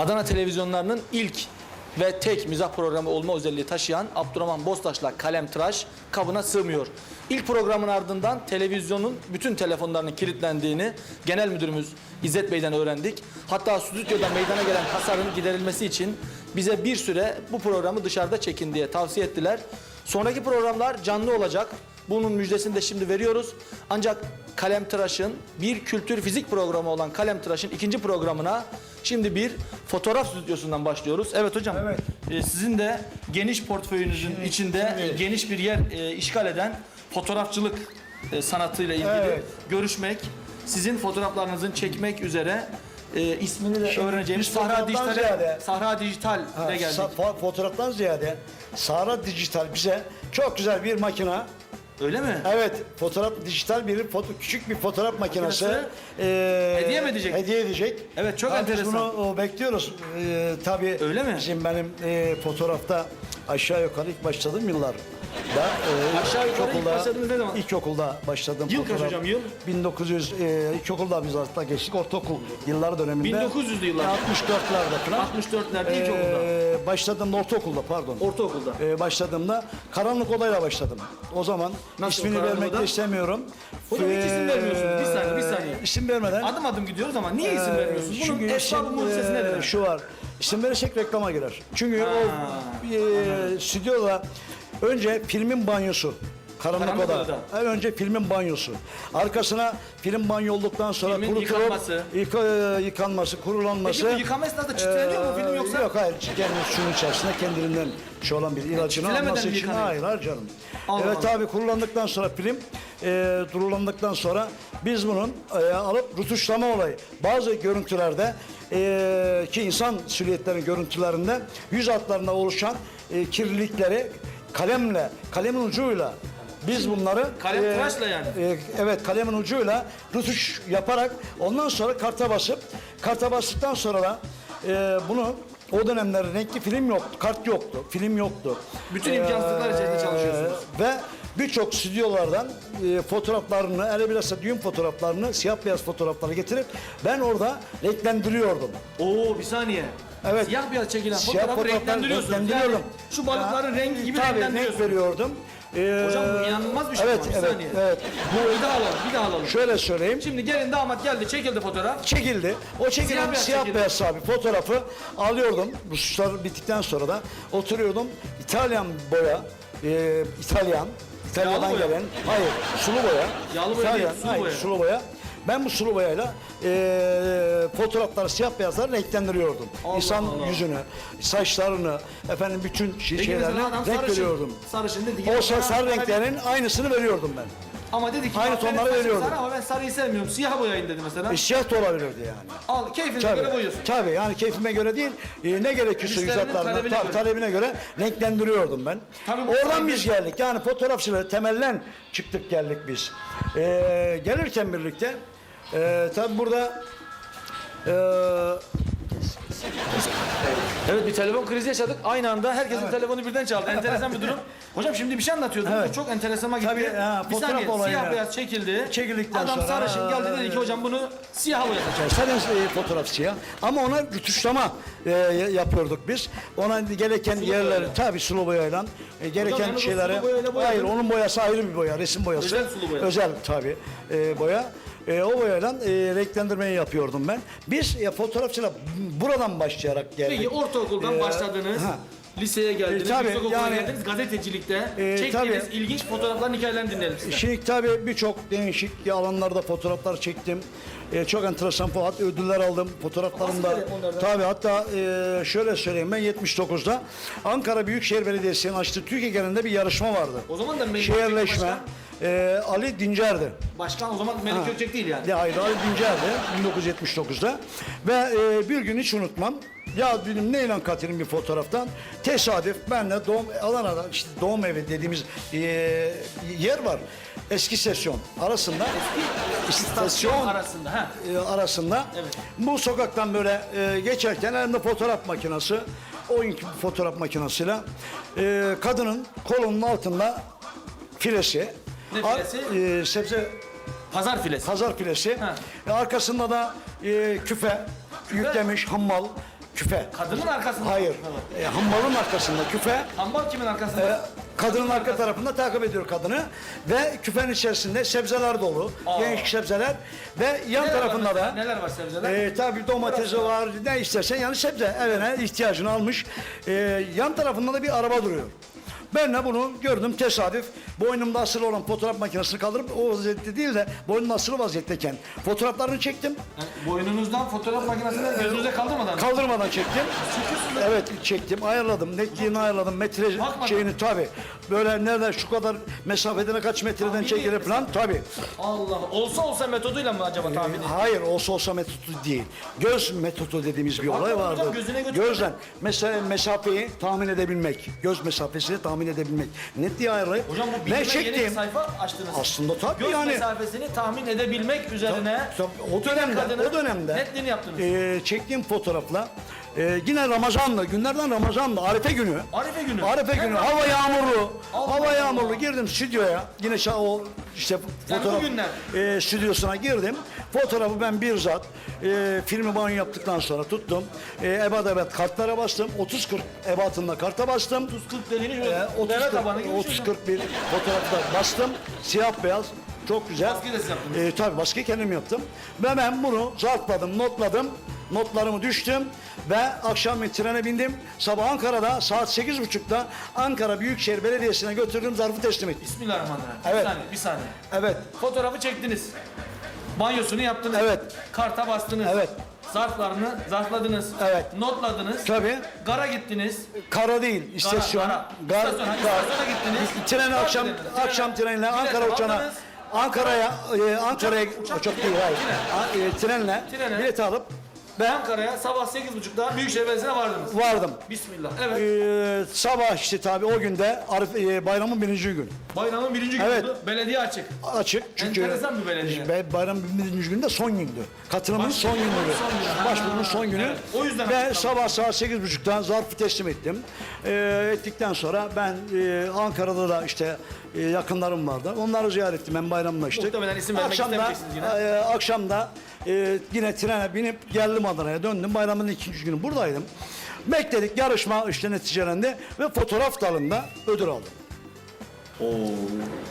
Adana televizyonlarının ilk ve tek mizah programı olma özelliği taşıyan Abdurrahman Bostaş'la Kalem Tıraş kabına sığmıyor. İlk programın ardından televizyonun bütün telefonlarının kilitlendiğini genel müdürümüz İzzet Bey'den öğrendik. Hatta stüdyoda meydana gelen hasarın giderilmesi için bize bir süre bu programı dışarıda çekin diye tavsiye ettiler. Sonraki programlar canlı olacak. Bunun müjdesini de şimdi veriyoruz. Ancak Kalem Tıraş'ın bir kültür fizik programı olan Kalem Tıraş'ın ikinci programına şimdi bir fotoğraf stüdyosundan başlıyoruz. Evet hocam. Evet. e, sizin de geniş portföyünüzün içinde şimdi- geniş bir yer e, işgal eden fotoğrafçılık e, sanatıyla ilgili Evet. görüşmek, sizin fotoğraflarınızın çekmek üzere e, ismini de Şimdi öğreneceğimiz Sahra Dijital'e ziyade- Sahra Dijital'e Ha, geldik. sa- fo- fotoğraftan ziyade Sahra Dijital bize çok güzel bir makine. Öyle mi? Evet, fotoğraf dijital bir foto, küçük bir fotoğraf makinesi. Makinesi. eee, Hediye mi edecek? Hediye edecek. Evet, çok biz enteresan. bunu o, bekliyoruz. Eee tabii Öyle mi? Bizim benim eee, fotoğrafta aşağı yukarı ilk başladığım yıllar. Da, eee, Aşağı yukarı ilk ilkokulda- başladınız ne zaman? İlkokulda başladım. Yıl kaç hocam, yıl? 1900, eee ilkokulda biz hatta geçtik. Ortaokul yıllar döneminde. 1900'lü yıllar. 64'lerde falan. 64'lerde ilkokulda. Eee, başladığımda ortaokulda pardon. Ortaokulda. Ee, başladığımda karanlık odayla başladım. O zaman Nasıl ismini karanlık vermek oda? de istemiyorum. Hocam hiç isim Ee, vermiyorsunuz. Bir saniye, bir saniye. İsim vermeden. Adım adım gidiyoruz ama niye isim Ee, vermiyorsunuz? Bunun esbabı isim, mucizesi e, nedir? Şu var. İsim verirsek reklama girer. Çünkü o e, stüdyoda önce filmin banyosu. Karanlık, Karanlık oda. odada. En önce filmin banyosu. Arkasına film banyo olduktan sonra Filmin kurutulup yıkanması. yıka- e, yıkanması, kurulanması. Peki bu yıkama esnasında titreniyor mu film yoksa? Yok hayır. Kendi suyun içerisinde kendiliğinden şey olan bir ilacını titrelemeden alması mi için. yıkanıyor? Hayır hayır canım. Allah evet Allah. abi kurulandıktan sonra film e, durulandıktan sonra biz bunun e, alıp rutuşlama olayı. Bazı görüntülerde e, ki insan silüetlerin görüntülerinde yüz hatlarında oluşan e, kirlilikleri kalemle, kalemin ucuyla biz bunları Kalem tıraşla yani. e, evet kalemin ucuyla rutuş yaparak ondan sonra karta basıp karta bastıktan sonra da e, bunu o dönemler renkli film yoktu, kart yoktu, film yoktu. Bütün imkansızlıklar içerisinde çalışıyorsunuz. Ve birçok stüdyolardan e, fotoğraflarını, hele bilhassa düğün fotoğraflarını, siyah beyaz fotoğrafları getirip ben orada renklendiriyordum. Oo bir saniye. Evet. Siyah beyaz çekilen Siyah fotoğrafı fotoğrafları renklendiriyorsunuz. renklendiriyorum. Yani şu balıkların rengi gibi Tabii renk veriyordum. Ee, Hocam bu inanılmaz bir şey Evet, ama, bir evet, saniye. evet. Bu bir daha alalım, bir daha alalım. Şöyle söyleyeyim. Şimdi gelin damat geldi, çekildi fotoğraf. çekildi. O çekilen Siyah siyah beyaz beyaz, abi fotoğrafı alıyordum. Bu suçlar bittikten sonra da oturuyordum. İtalyan boya, e, İtalyan, Boya gelen, hayır sulu boya. Yağlı boya değil, sulu hayır, boya. sulu boya. Ben bu sulu boyayla e, fotoğrafları siyah beyazlar renklendiriyordum. Allah İnsan Allah. yüzünü, saçlarını, efendim bütün şey, Peki şeylerini adam renk sarışın. veriyordum. Sarışın dedi. O sarı sarı renklerin aynısını veriyordum ben. Ama dedi ki Aynı benim tonları saçım veriyordum. Sarı ama ben sarıyı sevmiyorum. Siyah boyayın dedi mesela. E, siyah da olabilirdi yani. Al keyfine Tabii, göre boyuyorsun. tabii yani keyfime göre değil, e, ne gerekiyorsa Müşterinin yüzatlarına, talebine tabii, göre. talebine göre renklendiriyordum ben. Tabii bu Oradan biz geldik yani fotoğrafçılığı temelden çıktık geldik biz. E, gelirken birlikte, e, tabii burada e, Evet bir telefon krizi yaşadık. Aynı anda herkesin telefonu birden çaldı. Enteresan bir durum. Hocam şimdi bir şey anlatıyordunuz. Evet. Çok enteresanıma gitti. Tabii, ha, bir fotoğraf saniye olayına. siyah beyaz çekildi. Çekildikten Adam sonra- sarışın geldi dedi ki hocam bunu siyah boyatacağız. Zaten e, fotoğrafçıya ama ona rütuşlama e, yapıyorduk biz. Ona gereken yerleri boyayla. tabii sulu boyayla e, gereken yalnız o şeyleri sulu boyayla hayır onun boyası ayrı bir boya resim boyası. Özel sulu boya. Özel tabii e, boya. E, o boyayla e, renklendirmeyi yapıyordum ben. Biz ya, fotoğrafçıyla buradan başlayarak geldik. Peki ortaokuldan E, başladınız. ha. Liseye geldiniz, E, tabii, yani- geldiniz, gazetecilikte E, çektiğiniz tabii. ilginç fotoğrafların hikayelerini dinleyelim size. Şimdi tabii birçok değişik alanlarda fotoğraflar çektim. Ee, çok enteresan fakat ödüller aldım fotoğraflarımda. Bahsedelim onlardan. Tabii hatta e, şöyle söyleyeyim ben 79'da Ankara Büyükşehir Belediyesi'nin açtığı Türkiye genelinde bir yarışma vardı. O zaman da Şehirleşme. Başkan, e, Ali Dincer'di. başkan o zaman Melik Gökçek değil yani. Ya hayır Ali Dincer'di 1979'da. Ve e, bir gün hiç unutmam. Ya dedim neyle katılayım bir fotoğraftan. Tesadüf benle doğum Adana'da işte doğum evi dediğimiz e, yer var. Eski sesyon arasında İstasyon arasında. Ha. e, arasında Evet. bu sokaktan böyle e, geçerken elimde fotoğraf makinesi o günkü fotoğraf makinesiyle e, kadının kolunun altında filesi Ne ar- filesi? e, sebze Pazar filesi. pazar filesi Ha. E, arkasında da e, küfe, yüklemiş hammal küfe. Kadının arkasında. Hayır. E, hambalın arkasında küfe. Hambal kimin arkasında? E, kadının arka tarafında takip ediyor kadını ve küfenin içerisinde sebzeler dolu. Aa. Genç sebzeler ve yan Neler var tarafında mesela? da Neler var sebzeler? e, tabii domatesi var, ne istersen yani sebze evine ihtiyacını almış. E, yan tarafında da bir araba duruyor. Ben de bunu gördüm tesadüf. Boynumda asılı olan fotoğraf makinesini kaldırıp o vaziyette değil de boynumda asılı vaziyetteyken fotoğraflarını çektim. Yani boynunuzdan fotoğraf makinesinden gözünüze kaldırmadan. Kaldırmadan çektim. Evet çektim, ayarladım, netliğini ayarladım, metre Bakmadan. şeyini tabi. Böyle nereden şu kadar mesafeden kaç metreden Tahmini çekilir falan tabi. Allah. Olsa olsa metoduyla mı acaba tahmin Hayır olsa olsa metodu değil. Göz metodu dediğimiz bir olay hocam, vardı. gözüne götürüyor. Gözden mesela mesafeyi tahmin edebilmek, göz mesafesini tahmin edebilmek. Netliği ayarlayıp Hocam bu ben bilime yeni bir sayfa açtınız. Aslında tabii Göz yani. mesafesini tahmin edebilmek üzerine Tabii, o dönemde, o dönemde netliğini yaptınız. e, çektiğim fotoğrafla e, yine Ramazan'da, günlerden Ramazan'da, Arife günü. Arife günü. Arife günü, hava yağmurlu. Allah hava Allah. yağmurlu girdim stüdyoya. Yine şa- o işte Yani fotoğraf bugünler. e, stüdyosuna girdim. Fotoğrafı ben bir zat e, filmi banyo yaptıktan sonra tuttum. E, ebat ebat kartlara bastım. 30-40 ebatında karta bastım. 30-40 dediğiniz E, şöyle 30 deve tabanı gibi 30 bir şey. 41 fotoğrafta bastım. Siyah beyaz. Çok güzel. Baskıyı da siz yaptınız. E, tabii baskıyı kendim yaptım. Ve ben bunu zartladım, notladım. Notlarımı düştüm ve akşam bir trene bindim. Sabah Ankara'da saat 8.30'da Ankara Büyükşehir Belediyesi'ne götürdüm zarfı teslim ettim. Bismillahirrahmanirrahim. Evet. Bir saniye, bir saniye. Evet, Fotoğrafı çektiniz. Banyosunu yaptınız. Evet. Karta bastınız. Evet. Zarflarını zarfladınız. Evet. Notladınız. tabii. Gara gittiniz. kara değil, istasyon. gara. Gar, İstasyon, hani gar- istasyona gittiniz. Treni Gar akşam dediniz. Trene- akşam trenle Ankara uçağına. Ankara'ya e, Ankara'ya uçak değil, hayır. e, trenle Trene. bilet alıp ben Ankara'ya sabah 8.30'da Büyükşehir Belediyesi'ne vardınız. vardım. Bismillah. Evet. Ee, sabah işte tabii o günde Arif, e, bayramın birinci gün. Bayramın birinci günü Evet. oldu. Belediye açık. Açık çünkü Enteresan bir belediye. Be- bayramın birinci günü de son gündü. Katılımın son günü. son günü. Başvurunun son günü. Evet, o yüzden Ve sabah saat sekiz buçuktan zarfı teslim ettim. Ee, ettikten sonra ben e, Ankara'da da işte e, yakınlarım vardı. Onları ziyaret ettim. Ben bayramlaştık. Muhtemelen isim vermek Akşamda, istemeyeceksiniz yine. e, akşamda e, yine trene binip geldim Adana'ya döndüm. Bayramın ikinci günü buradaydım. Bekledik yarışma işte neticelendi ve fotoğraf dalında ödül aldım. Oo.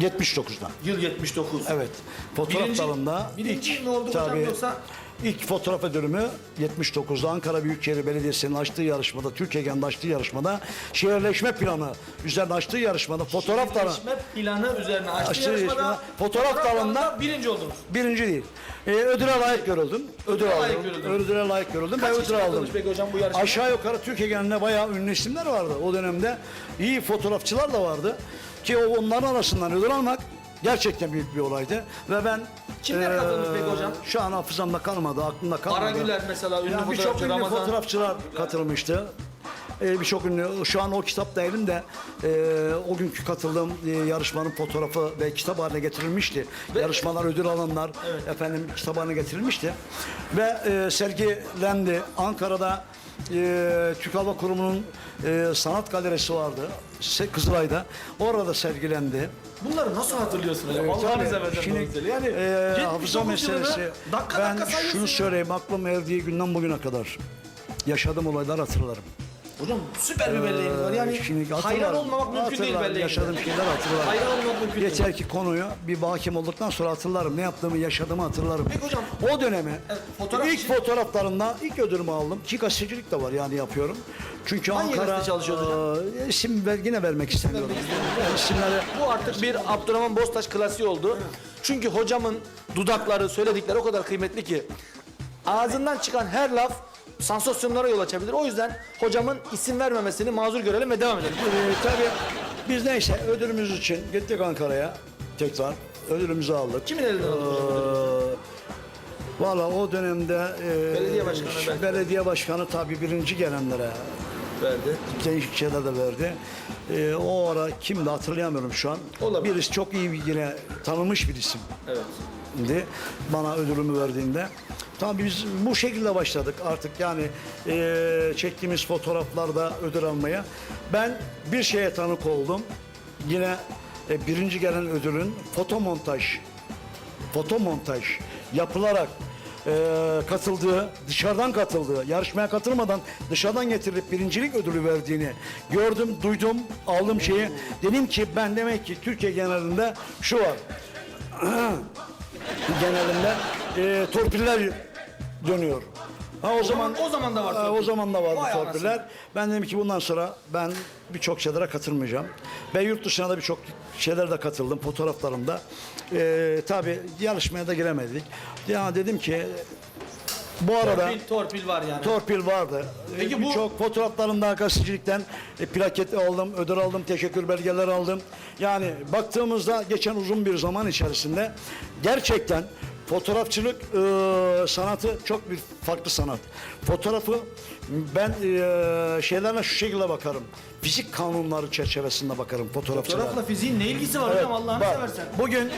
79'dan. Yıl 79. Evet. Fotoğraf Birinci- dalında birinci ilk mi oldu hocam tabii, yoksa? ilk fotoğraf ödülümü 79'da Ankara Büyükşehir Belediyesi'nin açtığı yarışmada, Türkiye'nin açtığı yarışmada şehirleşme planı üzerine açtığı yarışmada fotoğraf dalı Şehirleşme planı üzerine açtı Açtı yarışmada. yarışmada. Fotoğraf dalında- birinci oldunuz. birinci değil. Ee, ödüle layık görüldüm. Ödül Ödüle aldım. layık görüldünüz. Ödüle layık görüldüm Kaç kişi ödül aldım. katılmış peki hocam bu yarışmaya? Aşağı yukarı Türkiye genelinde bayağı ünlü isimler vardı o dönemde. İyi fotoğrafçılar da vardı. Ki o- onların arasından ödül almak gerçekten büyük bir olaydı. Ve ben Kimler katılmış peki hocam? Şu an hafızamda kalmadı, aklımda kalmadı. Aragüler mesela ünlü Yani birçok fotoğrafçı ünlü Ramazan. fotoğrafçılar katılmıştı. Ee, birçok ünlü, şu an o kitap değilim de e, o günkü katıldığım e, yarışmanın fotoğrafı ve kitap haline getirilmişti. Yarışmalar ödül alanlar efendim kitap haline getirilmişti. Ve e, sergilendi. Ankara'da e, Türk Hava Kurumu'nun e, sanat galerisi vardı. Se- Kızılay'da. Orada sergilendi. Bunları nasıl hatırlıyorsunuz hocam? Evet, Allah'ınıza tabii. versen Şimdi. Yani e, 79 hafıza yılını meselesi. Dakika ben dakika sayıyorsun şunu ya. söyleyeyim aklım erdiği günden bugüne kadar yaşadığım olaylar hatırlarım. Hocam süper bir belleğiniz var. Yani Ee, Şimdi hayran olmamak mümkün değil Hatırlarım, belleğinizde. Yaşadığım şeyler hatırlarım. Hayran olmamak mümkün değil. Yeter ki konuyu bir hakim olduktan sonra hatırlarım. Ne yaptığımı, yaşadığımı hatırlarım. Peki hocam, O dönemi Evet, fotoğraf ilk için- fotoğraflarımda ilk ödülümü aldım. Ki gazetecilik de var yani yapıyorum. Çünkü Hangi Ankara gazete çalışıyordun e, isim ver, yine vermek istemiyorum. Yani isimleri Bu artık bir Abdurrahman Bostaş klasiği oldu. Çünkü hocamın dudakları, söyledikleri o kadar kıymetli ki ağzından çıkan her laf sansasyonlara yol açabilir. O yüzden hocamın isim vermemesini mazur görelim ve devam edelim. Ee, tabii biz neyse ödülümüz için gittik Ankara'ya tekrar ödülümüzü aldık. Kimin elinden aldınız hocam? Ee, Valla o dönemde e, Belediye başkanı belki. belediye başkanı tabii birinci gelenlere Verdi. değişik şeyler de verdi. Ee, o ara kimdi hatırlayamıyorum şu an. Olabilir. Birisi çok iyi bir yine tanınmış bir isim. Evet. Şimdi bana ödülümü verdiğinde. Tabii biz bu şekilde başladık artık yani eee, çektiğimiz fotoğraflarda ödül almaya. Ben bir şeye tanık oldum. Yine e, birinci gelen ödülün fotomontaj, fotomontaj yapılarak e, katıldığı, dışarıdan katıldığı, yarışmaya katılmadan dışarıdan getirilip birincilik ödülü verdiğini gördüm, duydum, aldım şeyi. Dedim ki ben demek ki Türkiye genelinde şu var. genelinde e, torpiller dönüyor. Ha o zaman o zaman da var o zaman da vardı Vay torpiller. anasını. Ben dedim ki bundan sonra ben birçok şeylere katılmayacağım. Ben yurt dışına da birçok şeylere de katıldım fotoğraflarımda. Ee, tabii yarışmaya da giremedik. Ya dedim ki bu arada Torpil, torpil var yani. torpil vardı. Peki Ee, bu- Birçok fotoğraflarımda gazetecilikten e, plaket aldım, ödül aldım, teşekkür belgeleri aldım. Yani baktığımızda geçen uzun bir zaman içerisinde gerçekten fotoğrafçılık e, sanatı çok bir farklı sanat. Fotoğrafı ben e, şeylerle şu şekilde bakarım. Fizik kanunları çerçevesinde bakarım fotoğrafçılığa. Fotoğrafla fiziğin ne ilgisi var hocam Allah'ını bak, seversen. Bugün e,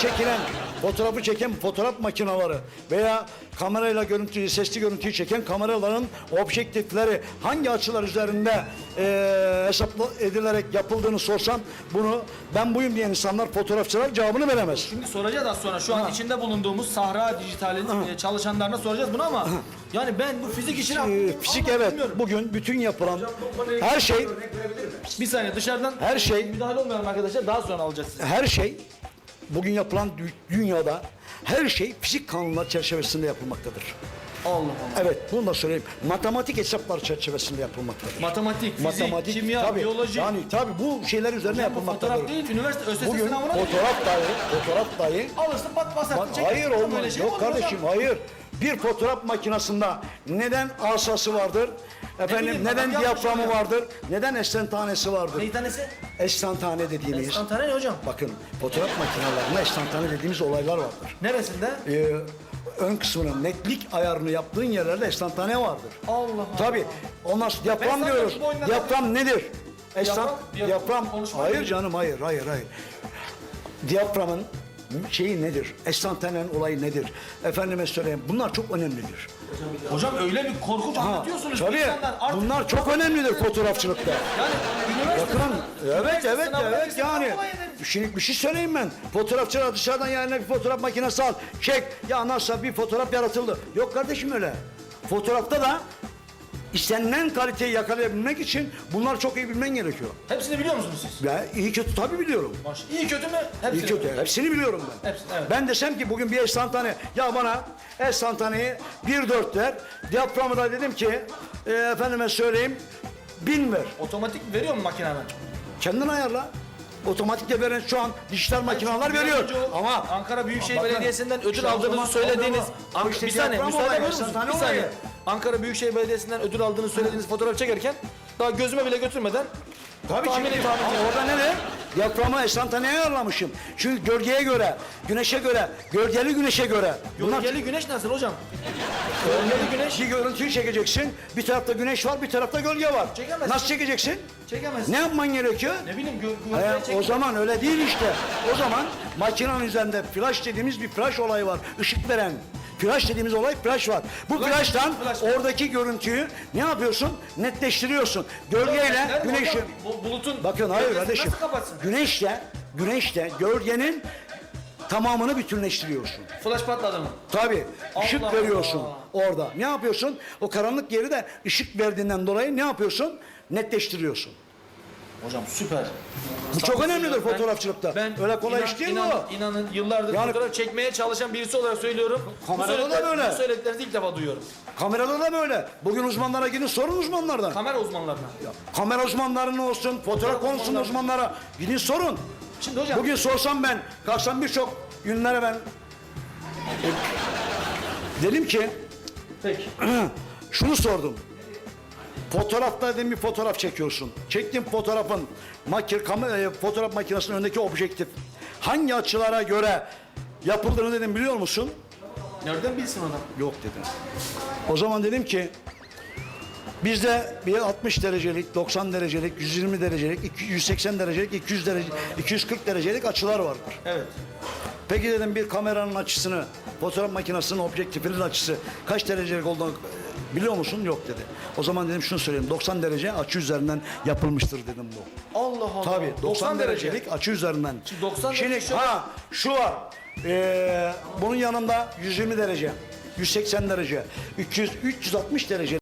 çekilen, fotoğrafı çeken fotoğraf makineleri veya kamerayla görüntüyü, sesli görüntüyü çeken kameraların objektifleri hangi açılar üzerinde e, hesaplı edilerek yapıldığını sorsam bunu ben buyum diyen insanlar fotoğrafçılar cevabını veremez. Şimdi soracağız az sonra. Şu an içinde bulunduğumuz Sahra Dijital'in e, çalışanlarına soracağız bunu ama yani ben bu fizik işini E, fizik evet bugün bütün yapılan her şey Bir saniye dışarıdan Her şey- müdahale olmayalım arkadaşlar daha sonra alacağız. her şey bugün yapılan dü- dünyada her şey fizik kanunlar çerçevesinde yapılmaktadır. Allah Allah. Evet, bunu da söyleyeyim. Matematik hesaplar çerçevesinde yapılmaktadır. Matematik, fizik, Matematik, kimya, tabii, biyoloji. Yani tabii bu şeyler üzerine Bu yapılmaktadır. fotoğraf değil, üniversite ÖSS Bugün sınavına değil. fotoğraf dahi, fotoğraf dahi. Alırsın pat basarsın. Bak, çekersin. hayır olmaz. şey Yok olur hocam. kardeşim, hayır. Bir fotoğraf makinesinde neden asası vardır? Efendim bileyim, adam neden yapmış diyaframı ya. vardır? Neden estantanesi vardır? Neyi tanesi? Estantane dediğimiz. Estantane ne hocam? Bakın fotoğraf makinelerinde estantane dediğimiz olaylar vardır. Neresinde? Ee, ön kısmının netlik ayarını yaptığın yerlerde estantane vardır. Allah Allah. Tabii. Ondan sonra diyafram Ben diyoruz. bu oyunda- Diyafram nedir? Estan, Diyafram- diyafram konuşma Hayır değil. canım hayır hayır hayır. Diyaframın şeyi nedir? Estantanenin olayı nedir? Efendime söyleyeyim bunlar çok önemlidir. Hocam öyle bir korkunç anlatıyorsunuz. tabii insanlar artık bunlar çok önemlidir fotoğrafçılıkta. yani üniversite Bakın evet üniversite evet evet yani. kolay eder. Şimdi bir şey söyleyeyim ben. Fotoğrafçılar dışarıdan yerine bir fotoğraf makinesi al. Çek. Ya nasıl bir fotoğraf yaratıldı. Yok kardeşim öyle. Fotoğrafta da istenilen kaliteyi yakalayabilmek için bunlar çok iyi bilmen gerekiyor. Hepsini biliyor musunuz siz? Ya iyi kötü tabii biliyorum. Baş. İyi kötü mü? Hepsini. İyi kötü hepsini biliyorum ben. Hepsini, evet. Ben desem ki bugün bir estantane ya bana estantaneyi bir dört ver. Diyaframı da dedim ki e, efendime söyleyeyim bin ver. Otomatik veriyor mu makine hemen? Kendin ayarla. Otomatikte veren şu an dijital makineler veriyor. Ama Ankara Büyükşehir Bakın, Belediyesi'nden ödül işte aldığınızı söylediğiniz? Ank- İşte bir saniye müsaade musunuz? estantane Bir saniye. Ankara Büyükşehir Belediyesi'nden ödül aldığını söylediğiniz fotoğraf çekerken daha gözüme bile götürmeden tabii tahmini şimdi tahmini. ama orada ne de? Diyaframı estantaneye ayarlamışım. Çünkü gölgeye göre, güneşe göre, gölgeli güneşe göre. Bunlar Gölgeli güneş nasıl hocam? Gölgeli güneş bir görüntüyü çekeceksin. Bir tarafta güneş var, bir tarafta gölge var. Çekemezsin. Nasıl çekeceksin? çekemez. Ne yapman gerekiyor? Ne bileyim gö He, gölgeye o çek. zaman öyle değil işte. O zaman makinenin üzerinde flash dediğimiz bir flash olayı var. Işık veren. Flash dediğimiz olay flash var. Bu Flash- flash'tan flash. oradaki görüntüyü ne yapıyorsun? Netleştiriyorsun. Gölgeyle Nerede güneşi. hocam? Bu- Bulutun Bakın hayır gölgesini kardeşim. Nasıl kapatsın? Güneşle, güneşle gölgenin tamamını bütünleştiriyorsun. Flash patladı mı? Tabii ışık Allah veriyorsun Allah. orada. Ne yapıyorsun? O karanlık yeri de ışık verdiğinden dolayı ne yapıyorsun? Netleştiriyorsun. Hocam süper. Bu çok önemlidir fotoğrafçılıkta. Ben Öyle kolay inan- iş değil inan, bu. İnanın yıllardır Yani- fotoğraf çekmeye çalışan birisi olarak söylüyorum. Kamerada bu da söyledikler- böyle. Bu söylediklerinizi ilk defa duyuyorum. Kamerada da böyle. Bugün uzmanlara gidin sorun uzmanlardan. Kamera uzmanlarına. Kamera uzmanlarının olsun, fotoğraf konusunda uzmanlara gidin sorun. Şimdi hocam Bugün sorsam ben, kalksam birçok günlere ben dedim ki peki. şunu sordum. Fotoğrafta dedim bir fotoğraf çekiyorsun. Çektiğin fotoğrafın makine, kamera, e, fotoğraf makinesinin önündeki objektif hangi açılara göre yapıldığını dedim biliyor musun? Nereden bilsin adam? Yok dedim. O zaman dedim ki bizde bir 60 derecelik, 90 derecelik, 120 derecelik, 200 180 derecelik, 200 derece, 240 derecelik açılar vardır. Evet. Peki dedim bir kameranın açısını, fotoğraf makinesinin objektifinin açısı kaç derecelik olduğunu e, biliyor musun? Yok dedi. O zaman dedim şunu söyleyeyim. 90 derece açı üzerinden yapılmıştır dedim bu. Allah Allah. Tabii 90, derece. derecelik açı üzerinden. Şimdi 90 Şimdi derece ha şu var. Ee, bunun yanında 120 derece. 180 derece, 300 360 derece